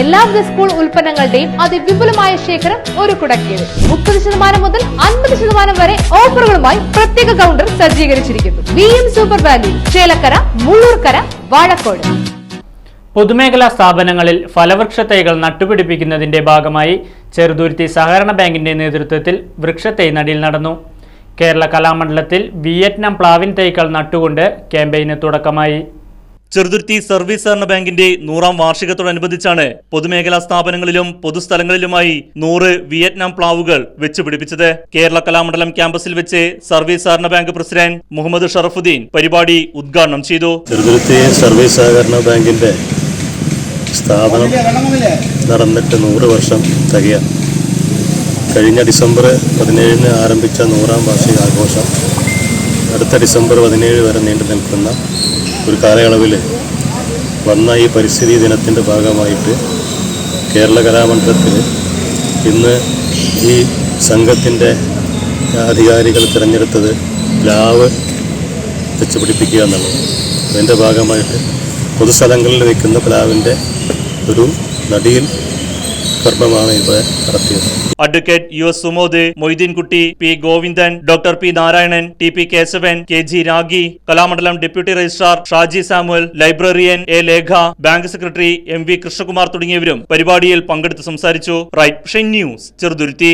എല്ലാവിധ സ്കൂൾ ഉൽപ്പന്നങ്ങളുടെയും അതിവിപുലമായ ശേഖരം ഒരു കുടക്കീഴിൽ. മുപ്പത് ശതമാനം മുതൽ അൻപത് ശതമാനം വരെ ഓഫറുകളുമായി പ്രത്യേക കൗണ്ടർ സജ്ജീകരിച്ചിരിക്കുന്നു. V M super value Chelakkara Mullurkara Vazhakode. പൊതുമേഖലാ സ്ഥാപനങ്ങളിൽ ഫലവൃക്ഷ തൈകൾ നട്ടുപിടിപ്പിക്കുന്നതിന്റെ ഭാഗമായി ചെറുതുരുത്തി സഹകരണ ബാങ്കിന്റെ നേതൃത്വത്തിൽ വൃക്ഷത്തൈ നടിയിൽ നടന്നു. കേരള കലാമണ്ഡലത്തിൽ വിയറ്റ്നാം പ്ലാവിൻ തൈകൾ നട്ടുകൊണ്ട് ക്യാമ്പയിന് തുടക്കമായി. ചെറുതുരുത്തി സർവീസ് സഹകരണ ബാങ്കിന്റെ നൂറാം വാർഷികത്തോടനുബന്ധിച്ചാണ് പൊതുമേഖലാ സ്ഥാപനങ്ങളിലും പൊതുസ്ഥലങ്ങളിലുമായി നൂറ് വിയറ്റ്നാം പ്ലാവുകൾ വെച്ചുപിടിപ്പിച്ചത് കേരള കലാമണ്ഡലം ക്യാമ്പസിൽ വെച്ച് സർവീസ് സഹകരണ ബാങ്ക് പ്രസിഡന്റ് മുഹമ്മദ് ഷറഫുദ്ദീൻ പരിപാടി ഉദ്ഘാടനം ചെയ്തു. ചെറുതുരുത്തി സർവീസ് സഹകരണ ബാങ്കിന്റെ സ്ഥാപനം നടന്നിട്ട് നൂറ് വർഷം തികയാം. കഴിഞ്ഞ ഡിസംബർ പതിനേഴിന് ആരംഭിച്ച നൂറാം വാർഷിക ആഘോഷം അടുത്ത ഡിസംബർ പതിനേഴ് വരെ നീണ്ടു നിൽക്കുന്ന ഒരു കാലയളവിൽ വന്ന ഈ പരിസ്ഥിതി ദിനത്തിന്റെ ഭാഗമായിട്ട് കേരള കലാമണ്ഡലത്തിൽ ഇന്ന് ഈ സംഘത്തിന്റെ അധികാരികൾ തിരഞ്ഞെടുത്തത് പ്ലാവ് വെച്ച് പിടിപ്പിക്കുക എന്നുള്ളത്. അതിന്റെ ഭാഗമായിട്ട് പൊതുസ്ഥലങ്ങളിൽ വയ്ക്കുന്ന പ്ലാവിന്റെ ഒരു നടിയിൽ നടത്തിയത് advocate U S Sumod Moideenkutty P Govindan doctor P Narayanan T P Keshavan K G Ragi Kalamandalam deputy registrar Shaji Samuel librarian A Lekha bank secretary M V Krishnakumar തുടങ്ങിയവരും പരിപാടിയിൽ പങ്കെടുത്ത് സംസാരിച്ചു. Right news Cheruthuruthy